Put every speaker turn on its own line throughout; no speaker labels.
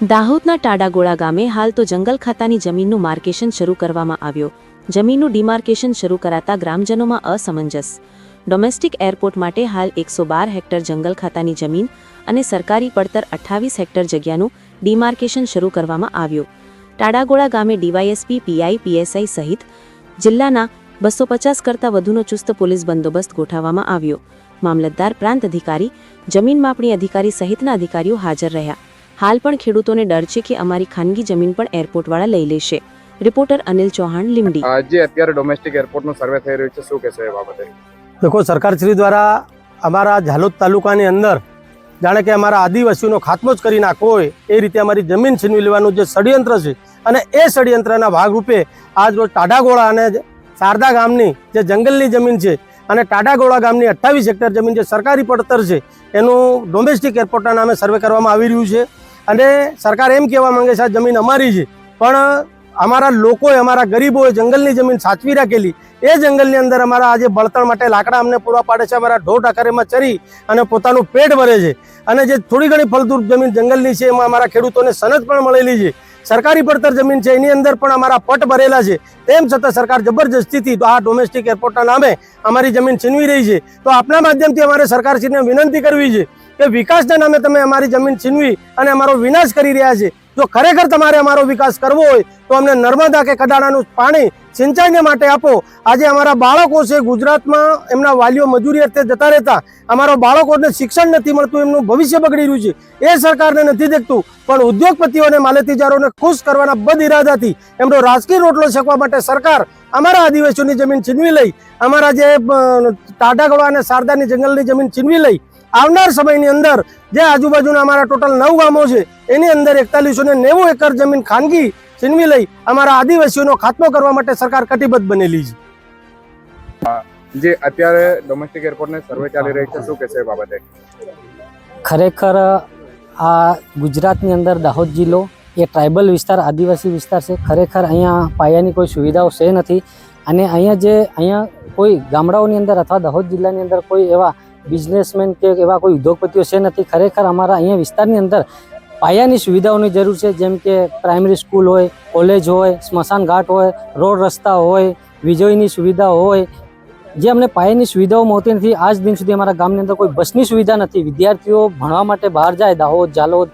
દાહોદના ટાડાગોળા ગામે હાલ તો જંગલ ખાતાની જમીનનું માર્કેશન શરૂ કરવામાં આવ્યો. જમીનનું ડિમાર્કેશન શરૂ કરાતા ગ્રામજનોમાં અસમંજસ. ડોમેસ્ટિક એરપોર્ટ માટે હાલ એકસો બાર હેક્ટર જંગલ ખાતાની જમીન અને સરકારી પડતર અઠ્ઠાવીસ હેક્ટર જગ્યાનું ડિમાર્કેશન શરૂ કરવામાં આવ્યું. ટાડાગોળા ગામે ડીવાયએસપી, પીઆઈ, પીએસઆઈ સહિત જિલ્લાના બસો પચાસ કરતાં વધુનો ચુસ્ત પોલીસ બંદોબસ્ત ગોઠવવામાં આવ્યો. મામલતદાર પ્રાંત અધિકારી, જમીન માપણી અધિકારી સહિતના અધિકારીઓ હાજર રહ્યા. હાલ પણ ખેડૂતોને ડર છે કે અમારી ખાનગી જમીન પણ એરપોર્ટવાળા લઈ લેશે. રિપોર્ટર અનિલ ચૌહાણ લીમડી
આજે અત્યારે ડોમેસ્ટિક એરપોર્ટનું સર્વે થઈ રહ્યું છે શું કહેશો એ બાબતે?
દેખો સરકારશ્રી દ્વારા અમારા ઝાલોદ તાલુકાની અંદર જાણે કે અમારા આદિવાસીઓનો ખાત્મો જ કરી નાખવો હોય એ રીતે અમારી જમીન છીનવી લેવાનું જે ષડયંત્ર છે અને એ ષડયંત્રના ભાગરૂપે આજ રોજ ટાઢાગોળા અને શારદા ગામની જે જંગલની જમીન છે અને ટાઢાગોળા ગામની અઠ્ઠાવીસ હેક્ટર જમીન જે સરકારી પડતર છે એનું ડોમેસ્ટિક એરપોર્ટના નામે સર્વે કરવામાં આવી રહ્યું છે. અને સરકાર એમ કહેવા માંગે છે, આ જમીન અમારી છે. પણ અમારા લોકોએ, અમારા ગરીબોએ જંગલની જમીન સાચવી રાખેલી. એ જંગલની અંદર અમારા આજે બળતણ માટે લાકડા અમને પૂરા પાડે છે, અમારા ઢોર ઢાકરેમાં ચરી અને પોતાનું પેટ ભરે છે. અને જે થોડી ઘણી ફળદ્રુપ જમીન જંગલની છે, એમાં અમારા ખેડૂતોને સનદ પણ મળેલી છે. સરકારી પડતર જમીન છે, એની અંદર પણ અમારા પટ ભરેલા છે. તેમ છતાં સરકાર જબરજસ્તીથી આ ડોમેસ્ટિક એરપોર્ટના નામે અમારી જમીન છીનવી રહી છે. તો આપના માધ્યમથી અમારે સરકારશ્રીને વિનંતી કરવી છે કે વિકાસના નામે તમે અમારી જમીન છીનવી અને અમારો વિનાશ કરી રહ્યા છે. જો ખરેખર તમારે અમારો વિકાસ કરવો હોય તો અમને નર્મદા કે કડાણાનું પાણી સિંચાઈને માટે આપો. આજે અમારા બાળકો છે ગુજરાતમાં એમના વાલીઓ મજૂરી અર્થે જતા રહેતા. અમારા બાળકોને શિક્ષણ નથી મળતું એમનું ભવિષ્ય બગડી રહ્યું છે. એ સરકારને નથી દેખતું પણ ઉદ્યોગપતિઓને માલેતીજારોને ખુશ કરવાના બદ ઇરાદાથી એમનો રાજકીય રોટલો શકવા માટે સરકાર અમારા આદિવાસીઓની જમીન છીનવી લઈ અમારા જે અ, અને શારદાની જંગલની જમીન છીનવી લઈ આવનાર સમયની અંદર જે આજુબાજુના અમારા ટોટલ નવ ગામો છે એની અંદર એકતાલીસો ને નેવું એકર જમીન ખાનગી છીનવી લઈ અમારા આદિવાસીઓનો ખાત્મો કરવા માટે સરકાર કટિબદ્ધ બનેલી છે.
જે અત્યારે ડોમેસ્ટિક એરપોર્ટને સર્વે ચાલી રહી છે શું કહેશો બાબતે?
ખરેખર આ ગુજરાતની અંદર દાહોદ જિલ્લો એ ટ્રાઇબલ વિસ્તાર આદિવાસી વિસ્તાર છે. ખરેખર અહીંયા પાયાની કોઈ સુવિધાઓ છે નથી. અને અહીંયા જે અહીંયા કોઈ ગામડાઓની અંદર અથવા દાહોદ જિલ્લાની અંદર કોઈ એવા બિઝનેસમેન કે એવા કોઈ ઉદ્યોગપતિઓ છે નથી. ખરેખર અમારા અહીંયા વિસ્તારની અંદર પાયાની સુવિધાઓની જરૂર છે. જેમ કે પ્રાઇમરી સ્કૂલ હોય, કોલેજ હોય, સ્મશાન ઘાટ હોય, રોડ રસ્તા હોય, વીજળીની સુવિધા હોય. જે અમને પાયાની સુવિધાઓ મળતી નથી. આજ દિન સુધી અમારા ગામની અંદર કોઈ બસની સુવિધા નથી. વિદ્યાર્થીઓ ભણવા માટે બહાર જાય, દાહોદ, જાલોદ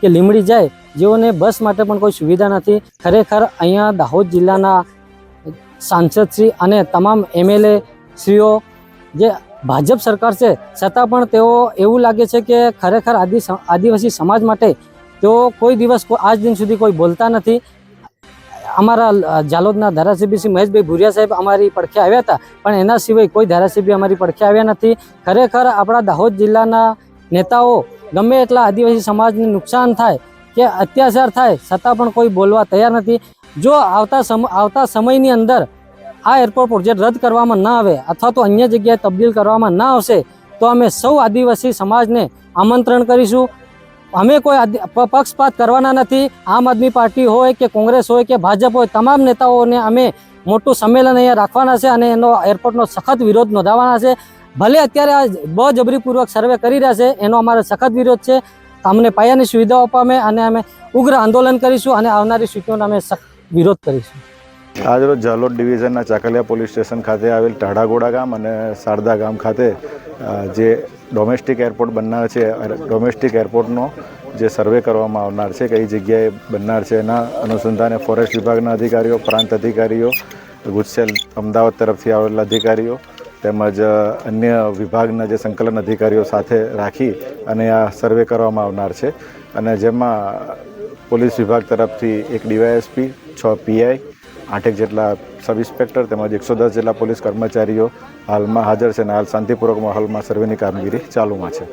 કે લીમડી જાય, જેઓને બસ માટે પણ કોઈ સુવિધા નથી. ખરેખર અહીંયા દાહોદ જિલ્લાના સાંસદશ્રી અને તમામ એમએલએ શ્રીઓ જે ભાજપ સરકાર છે, છતાં પણ તેઓ એવું લાગે છે કે ખરેખર આદિ આદિવાસી સમાજ માટે તેઓ કોઈ દિવસ આજ દિન સુધી કોઈ બોલતા નથી. અમારા જાલોદના ધારાસભ્ય શ્રી મહેશભાઈ ભુરિયા સાહેબ અમારી પડખે આવ્યા હતા, પણ એના સિવાય કોઈ ધારાસભ્ય અમારી પડખે આવ્યા નથી. ખરેખર આપણા દાહોદ જિલ્લાના નેતાઓ ગમે એટલા આદિવાસી સમાજને નુકસાન થાય કે અત્યાચાર થાય, છતાં પણ કોઈ બોલવા તૈયાર નથી. જો આવતા સમ, આવતા સમયની અંદર આ એરપોર્ટ પ્રોજેક્ટ રદ કરવામાં ન આવે અથવા તો અન્ય જગ્યાએ તબદીલ કરવામાં ના આવશે, તો અમે સૌ આદિવાસી સમાજને આમંત્રણ કરીશું. અમે કોઈ પક્ષપાત કરવાના નથી. આમ આદમી પાર્ટી હોય કે કોંગ્રેસ હોય કે ભાજપ હોય, તમામ નેતાઓને અમે મોટું સંમેલન અહીંયા રાખવાના છે અને એનો એરપોર્ટનો સખત વિરોધ નોંધાવવાના છે. ભલે અત્યારે આ બજબરીપૂર્વક સર્વે કરી રહ્યા છે, એનો અમારો સખત વિરોધ છે. અમને પાયાની સુવિધાઓ પામે અને અમે ઉગ્ર આંદોલન કરીશું અને આવનારી સ્થિતિઓનો અમે વિરોધ કરીશું.
આજરોજ જાલોદ ડિવિઝનના ચાકલિયા પોલીસ સ્ટેશન ખાતે આવેલ ટાઢાગોડા ગામ અને શારદા ગામ ખાતે જે ડોમેસ્ટિક એરપોર્ટ બનનાર છે ડોમેસ્ટિક એરપોર્ટનો જે સર્વે કરવામાં આવનાર છે કઈ જગ્યાએ બનનાર છે. એના અનુસંધાને ફોરેસ્ટ વિભાગના અધિકારીઓ, પ્રાંત અધિકારીઓ, ગુજસેલ અમદાવાદ તરફથી આવેલા અધિકારીઓ તેમજ અન્ય વિભાગના જે સંકલન અધિકારીઓ સાથે રાખી અને આ સર્વે કરવામાં આવનાર છે. અને જેમાં પોલીસ વિભાગ તરફથી એક ડીવાયએસપી, છ પીઆઈ આઠેક જેટલા સબ ઇન્સ્પેક્ટર તેમજ એકસો દસ જેટલા પોલીસ કર્મચારીઓ હાલમાં હાજર છે અને હાલ શાંતિપૂર્વક માહોલમાં સર્વેની કામગીરી ચાલુમાં છે.